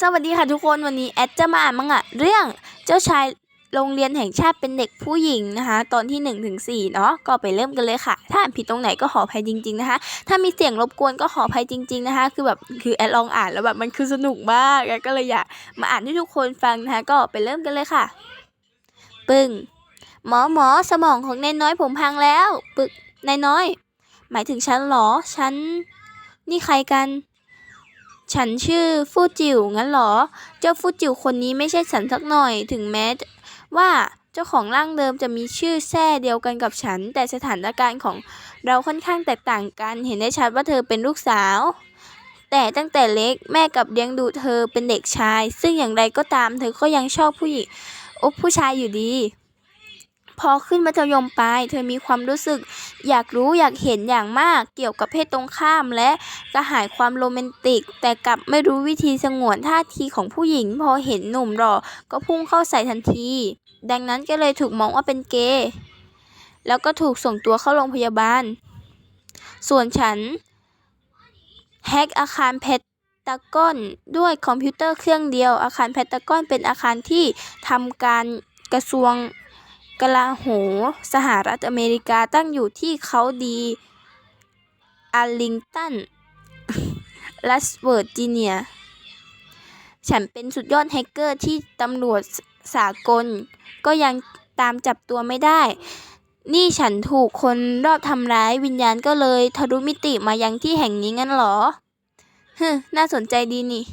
สวัสดีค่ะทุกคนวันนี้แอดจะมาอ่านมังงะเรื่องเจ้าชายโรงเรียนแห่งชาติเป็นเด็กผู้หญิงนะคะ ตอนที่1นถึงสเนาะก็ไปเริ่มกันเลยค่ะ ถ้าอ่านผิดตรงไหนก็ขออภัยจริง ๆนะคะ ถ้ามีเสียงรบกวนก็ขออภัยจริง ๆนะคะ คือแบบคือแอดลองอ่านแล้วแบบมันคือสนุกมากแอดก็เลยอยากมาอ่านให้ทุกคนฟังนะคะ ก็ไปเริ่มกันเลยค่ะ ปึ้งหมอหมอสมองของนายน้อยผมพังแล้ว ปึกนายน้อย หมายถึงฉันเหรอฉัน นี่ใครกัน ฉันชื่อฟูจิ๋วงั้นเหรอ เจ้าฟูจิ๋วคนนี้ไม่ใช่ฉันสักหน่อย ถึงแม้ว่าเจ้าของร่างเดิมจะมีชื่อแท้เดียวกันกับฉัน แต่สถานการณ์ของเราค่อนข้างแตกต่างกัน เห็นได้ชัดว่าเธอเป็นลูกสาว แต่ตั้งแต่เล็กแม่กับเลี้ยงดูเธอเป็นเด็กชาย ซึ่งอย่างไรก็ตามเธอก็ยังชอบผู้หญิงอ้ผู้ชายอยู่ดี พอขึ้นมัธยมปลายเธอมีความรู้สึก อยากรู้อยากเห็นอย่างมากเกี่ยวกับเพศตรงข้ามและกระหายความโรแมนติก แต่กลับไม่รู้วิธีสงวนท่าทีของผู้หญิง พอเห็นหนุ่มหล่อก็พุ่งเข้าใส่ทันที ดังนั้นก็เลยถูกมองว่าเป็นเกย์แล้วก็ถูกส่งตัวเข้าโรงพยาบาล ส่วนฉันแฮกอาคารเพชรตาก้อนด้วยคอมพิวเตอร์เครื่องเดียว อาคารเพชรตากอนเป็นอาคารที่ทำการกระทรวง กลาโหสหรัฐอเมริกาตั้งอยู่ที่เขาดีอาร์ลิงตันรัสเวิร์จิเนีย ฉันเป็นสุดยอดแฮกเกอร์ที่ตำรวจสากล ก็ยังตามจับตัวไม่ได้ นี่ฉันถูกคนรอบทำร้ายวิญญาณก็เลยทะลุมิติมายังที่แห่งนี้งั้นหรอฮึน่าสนใจดีนี่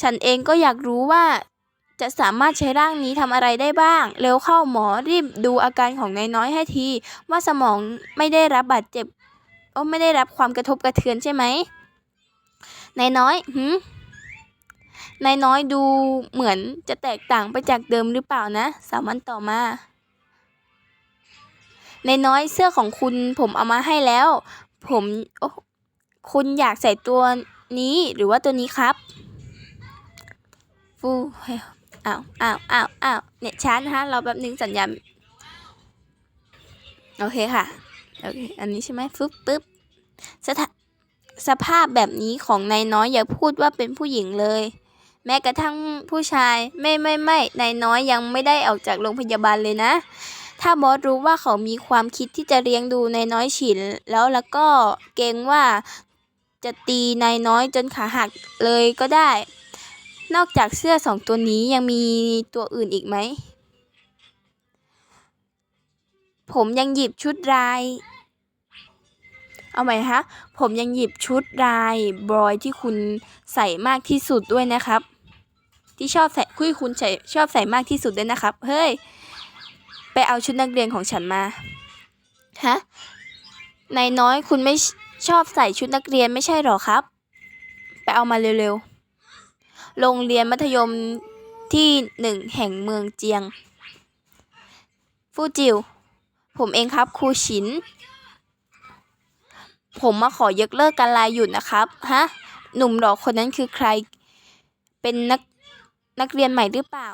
ฉันเองก็อยากรู้ว่า จะสามารถใช้ร่างนี้ทำอะไรได้บ้าง เร็วเข้าหมอรีบดูอาการของนายน้อยให้ที ว่าสมองไม่ได้รับบาดเจ็บโอ้ไม่ได้รับความกระทบกระเทือนใช่ไหมนายน้อยหืมนายน้อยดูเหมือนจะแตกต่างไปจากเดิมหรือเปล่านะสามวันต่อมานายน้อยเสื้อของคุณผมเอามาให้แล้ว ผมโอ้คุณอยากใส่ตัวนี้หรือว่าตัวนี้ครับฟูเฮ อ้าวอ้าวอ้าวอ้าวเน็ตช้านะคะเราแบบนึงสัญญาณโอเคค่ะโอเคอันนี้ใช่ไหมฟึบปึ๊บสถสภาพแบบนี้ของนายน้อยอย่าพูดว่าเป็นผู้หญิงเลย แม้กระทั่งผู้ชายไม่ไม่ไม่นายน้อยยังไม่ได้ออกจากโรงพยาบาลเลยนะ ถ้าบอสรู้ว่าเขามีความคิดที่จะเลี้ยงดูนายน้อยฉิน แล้วแล้วก็เกรงว่าจะตีนายน้อยจนขาหักเลยก็ได้ นอกจากเสื้อสองตัวนี้ยังมีตัวอื่นอีกไหม ผมยังหยิบชุดลาย เอาใหม่นะผมยังหยิบชุดลายบรอยที่คุณใส่มากที่สุดด้วยนะครับ ที่ชอบใส่คุยคุณใส่ชอบใส่มากที่สุดด้วยนะครับ เฮ้ย ไปเอาชุดนักเรียนของฉันมา ฮะ นายน้อยคุณไม่ชชอบใส่ชุดนักเรียนไม่ใช่หรอครับ ไปเอามาเร็วๆ โรงเรียนมัธยมที่หนึ่งแห่งเมืองเจียง ฟูจิว ผมเองครับครูฉิน ผมมาขอยกเลิกการลายหยุดนะครับ ฮะ หนุ่มหล่อคนนั้นคือใคร เป็นนักนักเรียนใหม่หรือเปล่า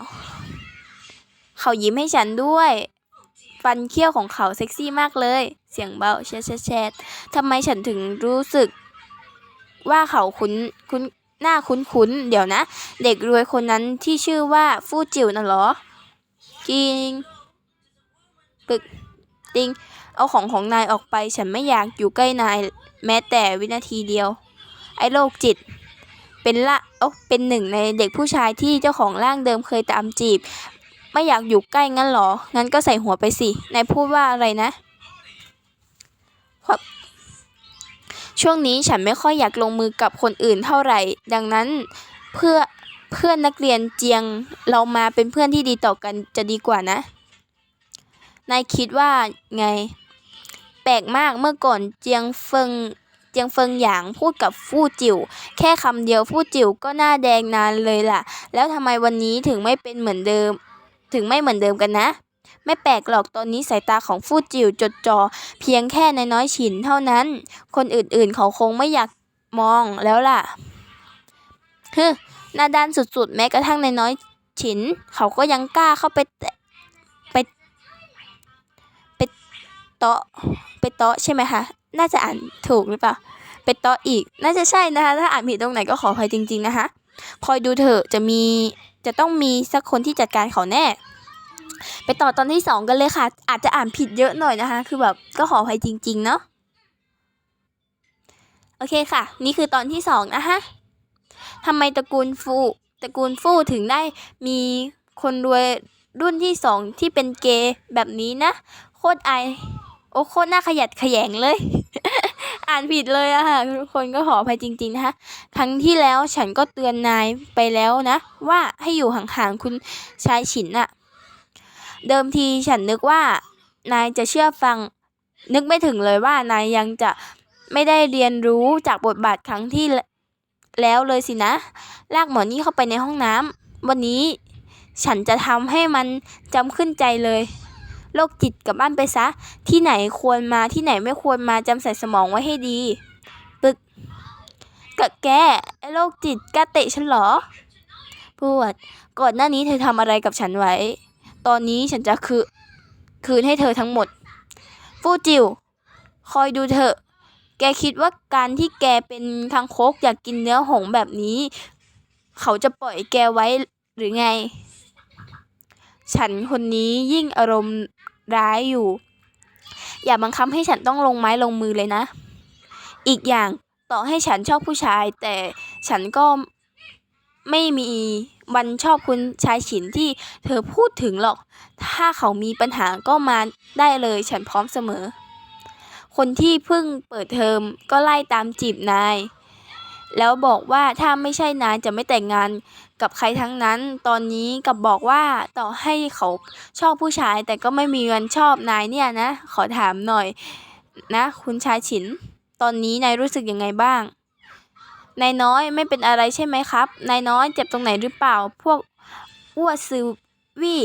เขายิ้มให้ฉันด้วย ฟันเขี้ยวของเขาเซ็กซี่มากเลย เสียงเบาแชดแชดแชดทำไมฉันถึงรู้สึกว่าเขาคุ้นคุ้น หน้าคุ้นๆ เดี๋ยวนะ เด็กรวยคนนั้นที่ชื่อว่าฟู่จิ๋วน่ะเหรอ จริง ปึก ติง เอาของของนายออกไป ฉันไม่อยากอยู่ใกล้นายแม้แต่วินาทีเดียว ไอ้โรคจิต เป็นละโอ้เป็นหนึ่งในเด็กผู้ชายที่เจ้าของร่างเดิมเคยตามจีบ ไม่อยากอยู่ใกล้งั้นเหรอ งั้นก็ใส่หัวไปสิ นายพูดว่าอะไรนะฟับ ช่วงนี้ฉันไม่ค่อยอยากลงมือกับคนอื่นเท่าไหร่ ดังนั้นเพื่อเพื่อนนักเรียนเจียงเรามาเป็นเพื่อนที่ดีต่อกันจะดีกว่านะ นายคิดว่าไง แปลกมากเมื่อก่อนเจียงเฟิงเจียงเฟิงหยางพูดกับฟู่จิ๋วแค่คำเดียวฟู่จิ๋วก็หน้าแดงนานเลยล่ะ แล้วทำไมวันนี้ถึงไม่เป็นเหมือนเดิม ถึงไม่เหมือนเดิมกันนะ ไม่แปลกหรอกตอนนี้สายตาของฟู่จิวจดจ่อเพียงแค่ในน้อยฉินเท่านั้น คนอื่นๆเขาคงไม่อยากมองแล้วล่ะฮึหน้าด้านสุดๆ แม้กระทั่งในน้อยฉิน เขาก็ยังกล้าเข้าไปแตะไปไปเตาะไปเตาะใช่ไหมคะ น่าจะอ่านถูกหรือเปล่าไปเตาะอีก น่าจะใช่นะคะ ถ้าอ่านผิดตรงไหนก็ขออภัยจริง ๆ นะคะ คอยดูเถอะจะมีจะต้องมีสักคนที่จัดการเขาแน่ ไปต่อตอนที่สองกันเลยค่ะ อาจจะอ่านผิดเยอะหน่อยนะคะ คือแบบก็ขออภัยจริง ๆ เนาะโอเคค่ะ นี่คือตอนที่สองนะคะทำไมตระกูลฟูตระกูลฟู่ถึงได้มีคนรวยรุ่นที่สองที่เป็นเกย์แบบนี้นะ โคตรไอายโอ้โคตรน่าขยัดขยงเลย อ่านผิดเลยอะค่ะทุกคนก็ขออภัยจริง ๆ นะคะครั้งที่แล้วฉันก็เตือนนายไปแล้วนะ ว่าให้อยู่ห่างๆคุณชายฉินอะ เดิมทีฉันนึกว่านายจะเชื่อฟัง นึกไม่ถึงเลยว่านายยังจะไม่ได้เรียนรู้จากบทบาทครั้งที่แล้วเลยสินะ ลากหมอนี่เข้าไปในห้องน้ำวันนี้ฉันจะทำให้มันจำขึ้นใจเลยโรคจิตกลับบ้านไปซะ ที่ไหนควรมาที่ไหนไม่ควรมาจำใส่สมองไว้ให้ดีปึกกะแกไอ้โรคจิตกล้าเตะฉันเหรอปวดก่อนหน้านี้เธอทำอะไรกับฉันไว้ ตอนนี้ฉันจะคือคืนให้เธอทั้งหมด ฟูจิว คอยดูเถอะ แกคิดว่าการที่แกเป็นคางคกอยากกินเนื้อหงแบบนี้ เขาจะปล่อยแกไว้หรือไง ฉันคนนี้ยิ่งอารมณ์ร้ายอยู่ อย่าบังคับให้ฉันต้องลงไม้ลงมือเลยนะ อีกอย่างต่อให้ฉันชอบผู้ชาย แต่ฉันก็ ไม่มีวันชอบคุณชายฉินที่เธอพูดถึงหรอก ถ้าเขามีปัญหาก็มาได้เลยฉันพร้อมเสมอ คนที่เพิ่งเปิดเทอมก็ไล่ตามจีบนาย แล้วบอกว่าถ้าไม่ใช่นายจะไม่แต่งงานกับใครทั้งนั้น ตอนนี้กับบอกว่าต่อให้เขาชอบผู้ชายแต่ก็ไม่มีวันชอบนายเนี่ยนะ ขอถามหน่อยนะ คุณชายฉิน ตอนนี้นายรู้สึกยังไงบ้าง นายน้อยไม่เป็นอะไรใช่ไหมครับ นายน้อยเจ็บตรงไหนหรือเปล่า พวกอ้วซือวี่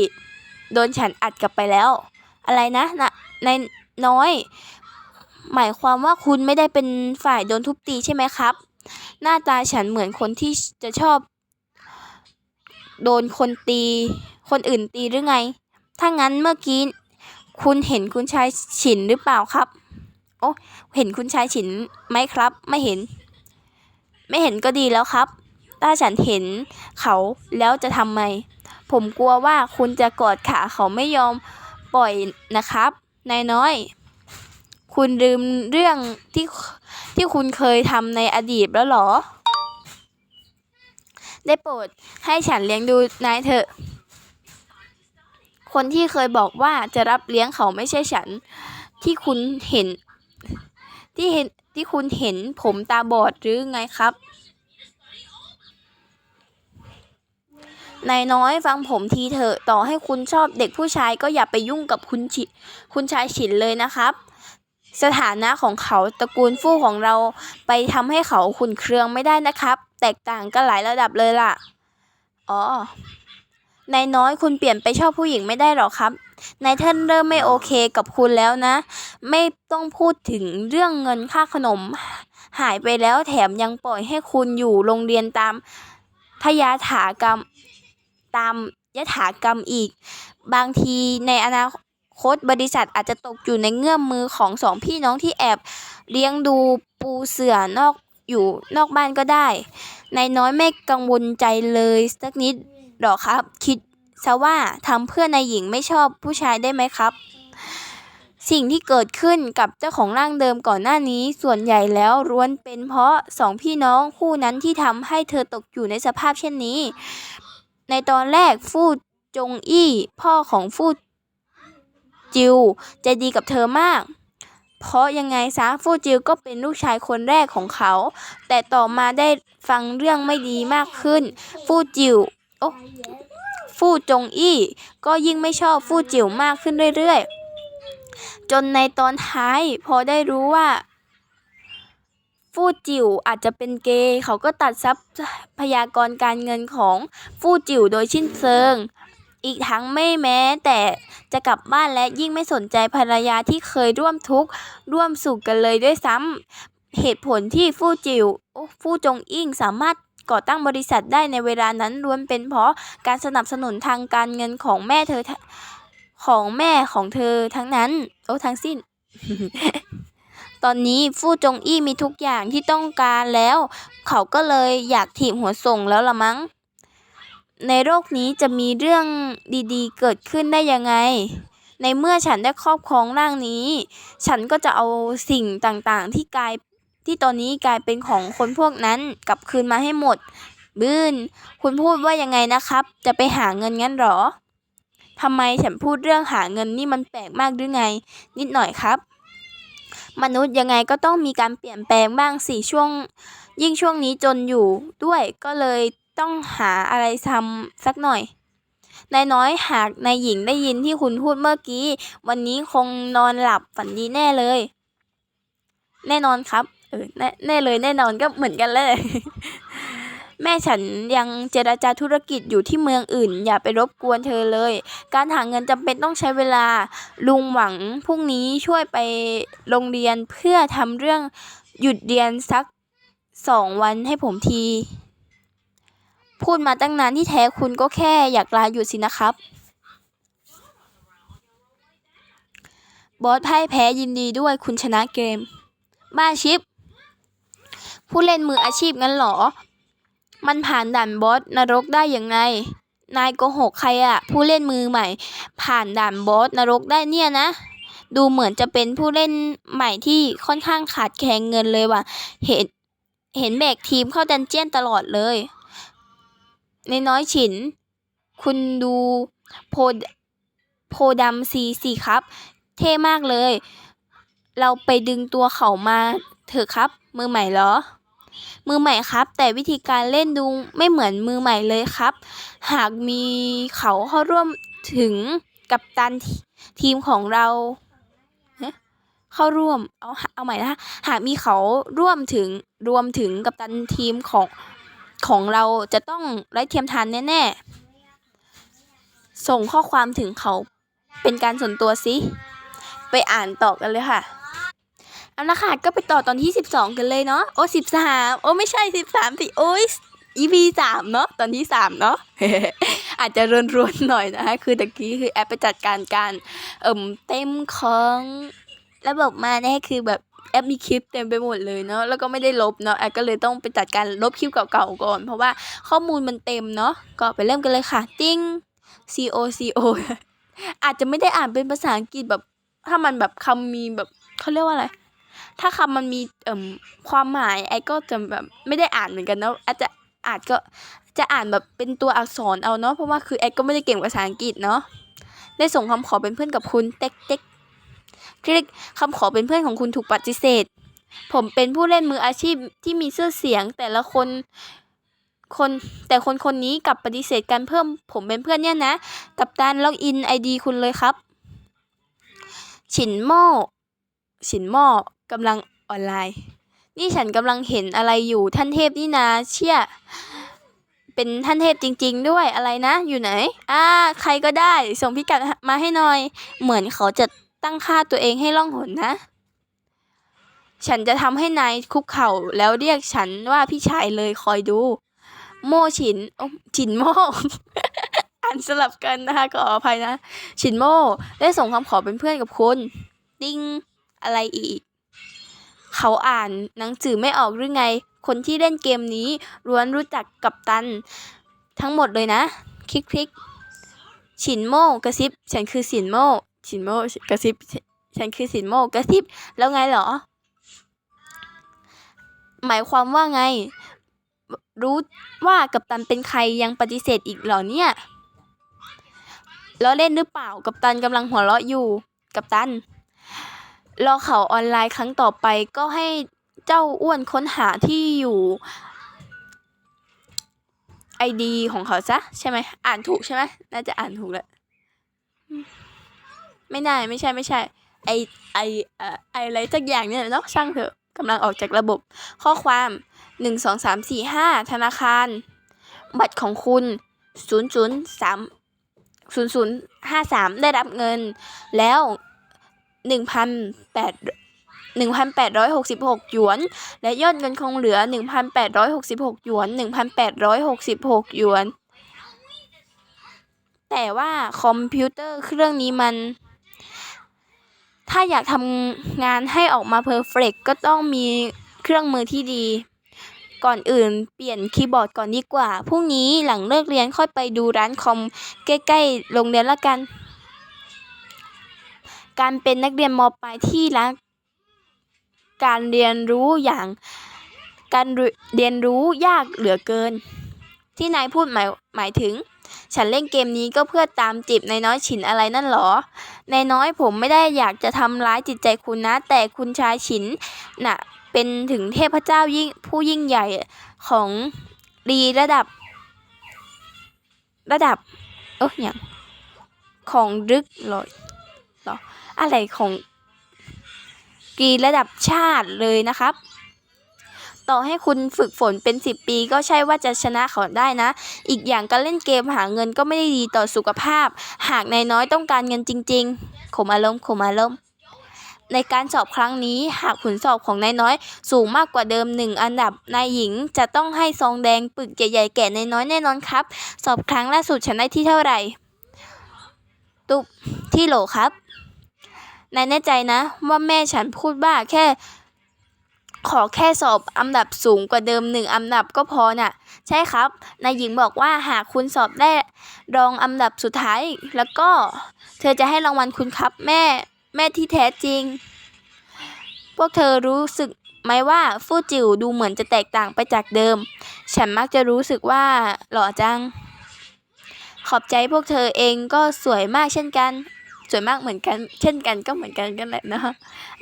โดนฉันอัดกลับไปแล้ว อะไรนะนะนายน้อย หมายความว่าคุณไม่ได้เป็นฝ่ายโดนทุบตีใช่ไหมครับ หน้าตาฉันเหมือนคนที่จะชอบ โดนคนตี คนอื่นตีหรือไง ถ้างั้นเมื่อกี้คุณเห็นคุณชายฉินหรือเปล่าครับ โอ้เห็นคุณชายฉินไหมครับ ไม่เห็น ไม่เห็นก็ดีแล้วครับ ถ้าฉันเห็นเขาแล้วจะทำไม ผมกลัวว่าคุณจะกอดขาเขาไม่ยอมปล่อยนะครับ นายน้อย คุณลืมเรื่องที่ที่คุณเคยทำในอดีตแล้วหรอ ได้โปรดให้ฉันเลี้ยงดูนายเถอะ คนที่เคยบอกว่าจะรับเลี้ยงเขาไม่ใช่ฉัน ที่คุณเห็นที่เห็น ที่คุณเห็นผมตาบอดหรือไงครับ นายน้อยฟังผมทีเถอะต่อให้คุณชอบเด็กผู้ชายก็อย่าไปยุ่งกับคุณชิคุณชายฉินเลยนะครับ สถานะของเขาตระกูลฟู่ของเราไปทำให้เขาขุนเคืองไม่ได้นะครับ แตกต่างกันหลายระดับเลยล่ะ อ๋อ นายน้อยคุณเปลี่ยนไปชอบผู้หญิงไม่ได้หรอกครับ นายท่านเริ่มไม่โอเคกับคุณแล้วนะ ไม่ต้องพูดถึงเรื่องเงินค่าขนม หายไปแล้วแถมยังปล่อยให้คุณอยู่โรงเรียนตามทยาถากรรมตามยถากรรมอีก บางทีในอนาคตบริษัทอาจจะตกอยู่ในเงื่อมมือของสองพี่น้องที่แอบเลี้ยงดูปูเสือนอกอยู่นอกบ้านก็ได้ นายน้อยไม่กังวลใจเลยสักนิด หรอครับ คิดซะว่าทำเพื่อนายหญิงไม่ชอบผู้ชายได้ไหมครับ สิ่งที่เกิดขึ้นกับเจ้าของร่างเดิมก่อนหน้านี้ส่วนใหญ่แล้วล้วนเป็นเพราะสองพี่น้องคู่นั้นที่ทำให้เธอตกอยู่ในสภาพเช่นนี้ ในตอนแรกฟู่จงอี้พ่อของฟู่จิวใจดีกับเธอมาก เพราะยังไงซะฟู่จิวก็เป็นลูกชายคนแรกของเขา แต่ต่อมาได้ฟังเรื่องไม่ดีมากขึ้น ฟู่จิว อ้ฟู่จงอี้ ก็ยิ่งไม่ชอบฟู่จิวมากขึ้นเรื่อยๆ จนในตอนท้าย พอได้รู้ว่า ฟู่จิวอาจจะเป็นเกย์เขาก็ตัดทรัพยากรการเงินของฟู่จิวโดยสิ้นเชิงอีกทั้งไม่แม้ แต่จะกลับบ้านและยิ่งไม่สนใจภรรยาที่เคยร่วมทุกข์ร่วมสุขกันเลยด้วยซ้ำเหตุผลที่ฟู่จิวฟู่จงอิงสามารถ ก่อตั้งบริษัทได้ในเวลานั้นล้วนเป็นเพราะการสนับสนุนทางการเงินของแม่เธอของแม่ของเธอทั้งนั้น โอ้ทั้งสิ้น ตอนนี้ฟู่จงอี้มีทุกอย่างที่ต้องการแล้ว เขาก็เลยอยากถีบหัวส่งแล้วละมั้ง ในโลกนี้จะมีเรื่องดีๆ เกิดขึ้นได้ยังไง ในเมื่อฉันได้ครอบครองร่างนี้ ฉันก็จะเอาสิ่งต่างๆ ที่กลาย ที่ตอนนี้กลายเป็นของคนพวกนั้นกลับคืนมาให้หมด บื้น คุณพูดว่ายังไงนะครับ จะไปหาเงินงั้นหรอทำไมฉันพูดเรื่องหาเงินนี่มันแปลกมากหรือไง นิดหน่อยครับ มนุษย์ยังไงก็ต้องมีการเปลี่ยนแปลงบ้างสิช่วง ยิ่งช่วงนี้จนอยู่ด้วยก็เลยต้องหาอะไรทำสักหน่อยนายน้อยหากนายหญิงได้ยินที่คุณพูดเมื่อกี้ วันนี้คงนอนหลับฝันดีแน่เลย แน่นอนครับ ออแน่แน่เลยแน่นอนก็เหมือนกันเลย แม่ฉันยังเจรจาธุรกิจอยู่ที่เมืองอื่น อย่าไปรบกวนเธอเลย การหาเงินจำเป็นต้องใช้เวลา ลุงหวังพรุ่งนี้ช่วยไปโรงเรียนเพื่อทำเรื่องหยุดเรียนสักสองวันให้ผมที พูดมาตั้งนานที่แท้คุณก็แค่อยากลาหยุดสินะครับ บอสพ่ายแพ้ยินดีด้วยคุณชนะเกม บ้าชิป ผู้เล่นมืออาชีพงั้นหรอ มันผ่านด่านบอสนรกได้ยังไง นายโกหกใครอะผู้เล่นมือใหม่ ผ่านด่านบอสนรกได้เนี่ยนะ ดูเหมือนจะเป็นผู้เล่นใหม่ที่ค่อนข้างขาดแคลนเงินเลยว่ะ เห็นเห็นแบกทีมเข้าดันเจียนตลอดเลย ในน้อยฉิน คุณดูโพดโพดำซีสิครับ เท่มากเลย เราไปดึงตัวเขามาเถอะครับ มือใหม่เหรอ มือใหม่ครับ แต่วิธีการเล่นดูไม่เหมือนมือใหม่เลยครับ หากมีเขาเข้าร่วมถึงกับตันทีทีมของเราเข้าร่วมเอาเอาใหม่นะคะหากมีเขาร่วมถึงรวมถึงกับตันทีมของของเราจะต้องไร้เทียมทานแน่ๆ ส่งข้อความถึงเขาเป็นการส่วนตัวสิ ไปอ่านต่อกันเลยค่ะ เอาละค่ะก็ไปต่อตอนที่ 12 กันเลยเนาะโอ้13 โอ้ไม่ใช่ 13สิโอ้ย EP 3เนาะตอนที่ 3 เนาะอาจจะรวนๆหน่อยนะคะคือตะกี้คือแอปไปจัดการการเอิ่มเต็มของระบบมาเนี่ยคือแบบแอปมีคลิปเต็มไปหมดเลยเนาะแล้วก็ไม่ได้ลบเนาะแอปก็เลยต้องไปจัดการลบคลิปเก่าๆก่อน เพราะว่าข้อมูลมันเต็มเนาะก็ไปเริ่มกันเลยค่ะติ้ง C O C O อาจจะไม่ได้อ่านเป็นภาษาอังกฤษแบบถ้ามันแบบคำมีแบบเขาเรียกว่าอะไร ถ้าคำมันมีเอ่มความหมายไอ้ก็จะแบบไม่ได้อ่านเหมือนกันเนาะอาจจะอาจก็จะอ่านแบบเป็นตัวอักษรเอาเนาะเพราะว่าคือไอ้ก็ไม่ได้เก่งภาษาอังกฤษเนาะได้ส่งคำขอเป็นเพื่อนกับคุณเต็กเต็กคลิกคำขอเป็นเพื่อนของคุณถูกปฏิเสธ ผมเป็นผู้เล่นมืออาชีพที่มีชื่อเสียงแต่ละคนคนแต่คนคนนี้กลับปฏิเสธการเพิ่มผมเป็นเพื่อนเนี่ยนะ กับการล็อกอินไอดีคุณเลยครับ ฉินโม่ฉินโม่ กำลังออนไลน์ นี่ฉันกำลังเห็นอะไรอยู่ท่านเทพนี่นาเชี่ยเป็นท่านเทพจริง ๆ ด้วยอะไรนะ อยู่ไหน อ่า ใครก็ได้ ส่งพิกัดมาให้หน่อย เหมือนเขาจะตั้งค่าตัวเองให้ล่องหนนะ ฉันจะทำให้นายคุกเข่าแล้วเรียกฉันว่าพี่ชายเลยคอยดู โม่ฉินโอฉินโมอ่านสลับกันนะคะก็ขออภัยนะ ฉินโมได้ส่งคำขอเป็นเพื่อนกับคุณติ้งอะไรอีก เขาอ่านหนังสือไม่ออกหรือไง คนที่เล่นเกมนี้ล้วนรู้จักกับตัน ทั้งหมดเลยนะ คลิกคลิกฉินโม่กระซิบ ฉันคือสินโม่ฉินโม่กระซิบ ฉันคือสินโม่กระซิบ แล้วไงเหรอ หมายความว่าไง รู้ว่ากัปตันเป็นใครยังปฏิเสธอีกเหรอเนี่ยแล้วเล่นหรือเปล่า กัปตันกำลังหัวเราะอยู่ กัปตัน รอเขาออนไลน์ครั้งต่อไปก็ให้เจ้าอ้วนค้นหาที่อยู่ไอดีของเขาซะ ใช่ไหม อ่านถูกใช่ไหมน่าจะอ่านถูกและอืมไม่ได้ไม่ใช่ไม่ใช่ ไอไอเอ่อไออะไรสักอย่างเนี่ยเนาะช่างเถอะกำลังออกจากระบบ ข้อความหนึ่งสองสามสี่ห้าธนาคาร บัตรของคุณศูนย์ศูนย์สามศูนย์ศูนย์ห้าสามได้รับเงินแล้ว หนึ่งพันแปดหนึ่งพันแปดร้อยหกสิบหกหยวน และยอดเงินคงเหลือหนึ่งพันแปดร้อยหกสิบหกหยวนหนึ่งพันแปดร้อยหกสิบหกหยวน แต่ว่าคอมพิวเตอร์เครื่องนี้มัน ถ้าอยากทำงานให้ออกมาเพอร์เฟกก็ต้องมีเครื่องมือที่ดี ก่อนอื่นเปลี่ยนคีย์บอร์ดก่อนดีกว่า พรุ่งนี้หลังเลิกเรียนค่อยไปดูร้านคอมใกล้ๆโรงเรียนละกัน การเป็นนักเรียนมปลายที่รักการเรียนรู้อย่างการเรียนรู้ยากเหลือเกิน ที่นายพูดหมายหมายถึง ฉันเล่นเกมนี้ก็เพื่อตามจีบนายน้อยฉินอะไรนั่นหรอนายน้อยผมไม่ได้อยากจะทำร้ายจิตใจคุณนะ แต่คุณชายฉินน่ะเป็นถึงเทพเจ้ายิ่งผู้ยิ่งใหญ่ของรีระดับ ระดับ เอออย่างของรึกเหรอหรอ อะไรของกรีระดับชาติเลยนะครับ ต่อให้คุณฝึกฝนเป็นสิบปีก็ใช่ว่าจะชนะเขาได้นะ อีกอย่างการเล่นเกมหาเงินก็ไม่ได้ดีต่อสุขภาพ หากนายน้อยต้องการเงินจริงๆขมอารมณ์ขมอารมณ์ในการสอบครั้งนี้หากผลสอบของนายน้อย สูงมากกว่าเดิมหนึ่งอันดับนายหญิงจะต้องให้ซองแดงปึกใหญ่ๆแก่นายน้อยแน่นอนครับ สอบครั้งล่าสุดฉันได้ที่เท่าไหร่ ตุบที่โหลครับ นายแน่ใจนะ ว่าแม่ฉันพูดว่าแค่ ขอแค่สอบอันดับสูงกว่าเดิมหนึ่งอันดับก็พอน่ะ ใช่ครับ นายหญิงบอกว่าหากคุณสอบได้รองอันดับสุดท้าย แล้วก็เธอจะให้รางวัลคุณครับแม่แม่ที่แท้จริง พวกเธอรู้สึกไหมว่าฟู่จิ๋วดูเหมือนจะแตกต่างไปจากเดิม ฉันมักจะรู้สึกว่าหล่อจัง ขอบใจพวกเธอเองก็สวยมากเช่นกัน สวยมากเหมือนกัน เช่นกันก็เหมือนกันกันแหละนะ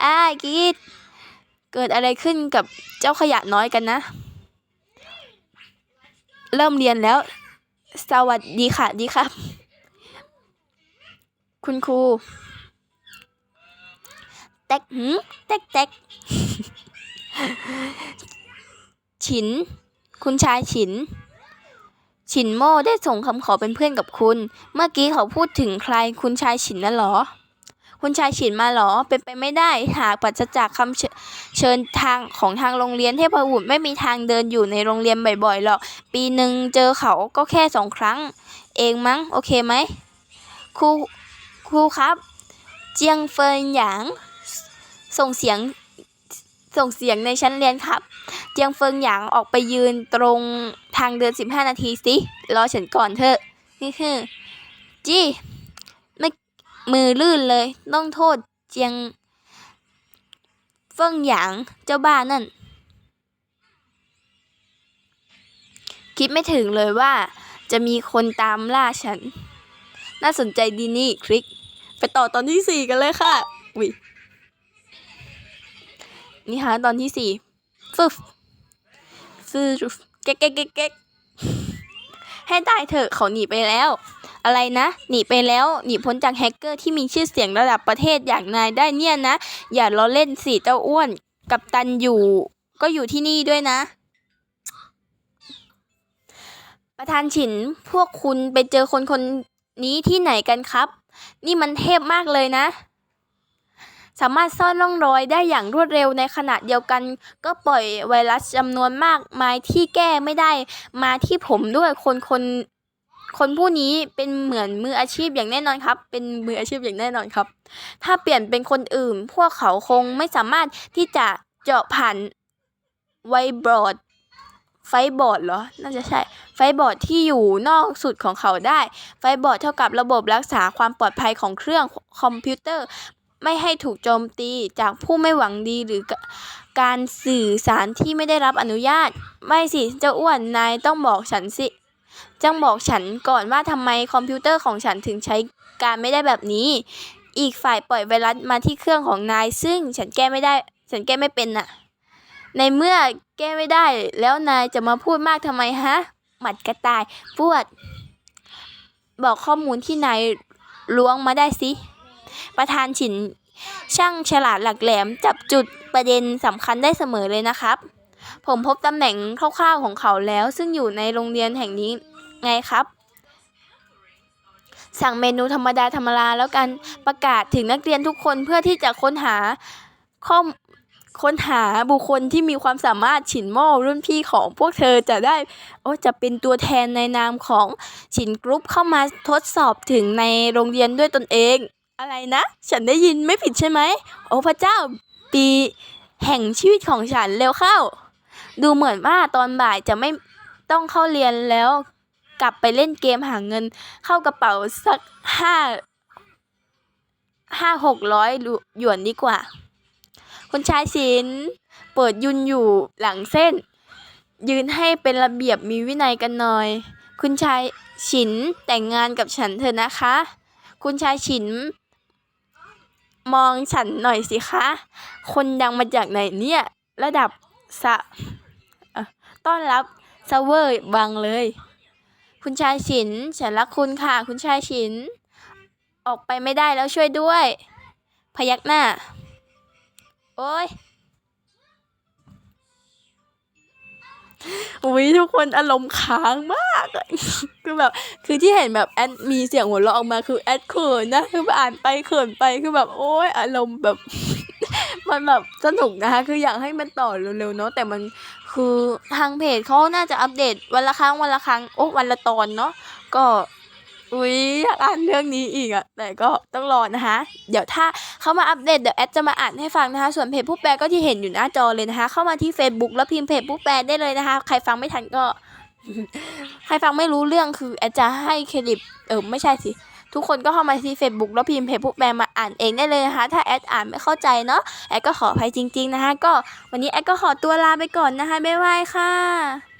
อ้ากรีดเกิดอะไรขึ้นกับเจ้าขยะน้อยกันนะ เริ่มเรียนแล้ว สวัสดีค่ะดีครับ คุณครูแตกหืมแตกแตกฉิน คุณชายฉิน ฉินโม่ได้ส่งคำขอเป็นเพื่อนกับคุณ เมื่อกี้เขาพูดถึงใครคุณชายฉินน่ะหรอ คุณชายฉินมาหรอ เป็นไปไม่ได้ หากปราศจากคำเชเชิญทางของทางโรงเรียนเทพบุตรไม่มีทางเดินอยู่ในโรงเรียนบ่อยๆหรอก ปีหนึ่งเจอเขาก็แค่สองครั้ง เองมั้ง โอเคไหมครูครูครับ เจียงเฟินหยาง ส่งเสียง ส่งเสียงในชั้นเรียนครับ เจียงเฟิงหยางออกไปยืนตรงทางเดิน 15 นาทีสิรอฉันก่อนเถอะนี่คือจี้ไม่มือลื่นเลย ต้องโทษเจียง เฟิงหยางเจ้าบ้านนั่น คิดไม่ถึงเลยว่าจะมีคนตามล่าฉัน น่าสนใจดีนี่คลิก ไปต่อตอนที่สี่กันเลยค่ะวิ นี่ฮะตอนที่สี่ฟึบฟึบเก๊กเก๊กเก๊กเก๊กให้ตายเถอะเขาหนีไปแล้ว อะไรนะ หนีไปแล้วหนีพ้นจากแฮกเกอร์ที่มีชื่อเสียงระดับประเทศอย่างนายได้เนี่ยนะ อย่าล้อเล่นสิเจ้าอ้วน กับตันอยู่ ก็อยู่ที่นี่ด้วยนะ ประธานฉินพวกคุณไปเจอคนคนนี้ที่ไหนกันครับ นี่มันเทพมากเลยนะ สามารถซ่อนร่องรอยได้อย่างรวดเร็วในขณะเดียวกัน ก็ปล่อยไวรัสจำนวนมากมายที่แก้ไม่ได้มาที่ผมด้วยคนคนคนผู้นี้เป็นเหมือนมืออาชีพอย่างแน่นอนครับ เป็นมืออาชีพอย่างแน่นอนครับ ถ้าเปลี่ยนเป็นคนอื่น พวกเขาคงไม่สามารถที่จะเจาะผ่านไวบอร์ดไฟบอร์ดเหรอ น่าจะใช่ ไฟบอร์ดที่อยู่นอกสุดของเขาได้ ไฟบอร์ดเท่ากับระบบรักษาความปลอดภัยของเครื่องคอมพิวเตอร์ ไม่ให้ถูกโจมตีจากผู้ไม่หวังดีหรือการสื่อสารที่ไม่ได้รับอนุญาต ไม่สิเจ้าอ้วนนายต้องบอกฉันสิจ้งบอกฉันก่อนว่าทำไมคอมพิวเตอร์ของฉันถึงใช้การไม่ได้แบบนี้ อีกฝ่ายปล่อยไวรัสมาที่เครื่องของนาย ซึ่งฉันแก้ไม่ได้ ฉันแก้ไม่เป็นน่ะ ในเมื่อแก้ไม่ได้ แล้วนายจะมาพูดมากทำไมฮะ หมัดกระต่าย ปวด บอกข้อมูลที่นายล้วงมาได้สิ ประธานฉินช่างฉลาดหลักแหลมจับจุดประเด็นสำคัญได้เสมอเลยนะครับ ผมพบตำแหน่งคร่าวๆของเขาแล้ว ซึ่งอยู่ในโรงเรียนแห่งนี้ไงครับ สั่งเมนูธรรมดาธรรมดาแล้วกันประกาศถึงนักเรียนทุกคนเพื่อที่จะค้นหาข้อมค้นหาบุคคลที่มีความสามารถฉินโม่รุ่นพี่ของพวกเธอจะได้โอ้จะเป็นตัวแทนในนามของฉินกรุ๊ปเข้ามาทดสอบถึงในโรงเรียนด้วยตนเอง อะไรนะ ฉันได้ยินไม่ผิดใช่ไหม โอ้พระเจ้า ปีแห่งชีวิตของฉันเร็วเข้า ดูเหมือนว่าตอนบ่ายจะไม่ต้องเข้าเรียนแล้ว กลับไปเล่นเกมหาเงิน เข้ากระเป๋าสักห้าห้าหกร้อยหยวนดีกว่า คุณชายศิลเปิดยุนอยู่หลังเส้น ยืนให้เป็นระเบียบมีวินัยกันหน่อย คุณชายฉินแต่งงานกับฉันเถอะนะคะ คุณชายฉิน มองฉันหน่อยสิคะ คนดังมาจากไหนเนี่ย ระดับสะต้อนรับเซเวอร์บังเลย คุณชายฉิน ฉันรักคุณค่ะ คุณชายฉิน ออกไปไม่ได้แล้วช่วยด้วย พยักหน้า โอ้ย อุ้ยทุกคนอารมณ์ค้างมาก คือแบบ คือที่เห็นแบบแอดมีเสียงหัวเราะออกมาคือแอดเขินนะคืออ่านไปเขินไปคือแบบโอ้ยอารมณ์แบบ มันแบบสนุกนะคะ คืออยากให้มันต่อเร็วๆเนาะแต่มันคือทางเพจเขาน่าจะอัปเดตวันละครั้งวันละครั้งโอ้วันละตอนเนาะก็ อุ๊ยอยากอ่านเรื่องนี้อีกอะแต่ก็ต้องรอนะคะ เดี๋ยวถ้าเขามาอัปเดตเดี๋ยวแอดจะมาอ่านให้ฟังนะคะ ส่วนเพจผู้แปลก็ที่เห็นอยู่หน้าจอเลยนะคะ เข้ามาที่ Facebook แล้วพิมพ์เพจผู้แปลได้เลยนะคะ ใครฟังไม่ทันก็ ใครฟังไม่รู้เรื่องคือแอดจะให้เครดิตเออไม่ใช่สิทุกคนก็เข้ามาที่ Facebook แล้วพิมพ์เพจผู้แปลมาอ่านเองได้เลยนะคะ ถ้าแอดอ่านไม่เข้าใจเนาะแอดก็ขออภัยจริง ๆนะคะ ก็วันนี้แอดก็ขอตัวลาไปก่อนนะคะบ๊ายบายค่ะ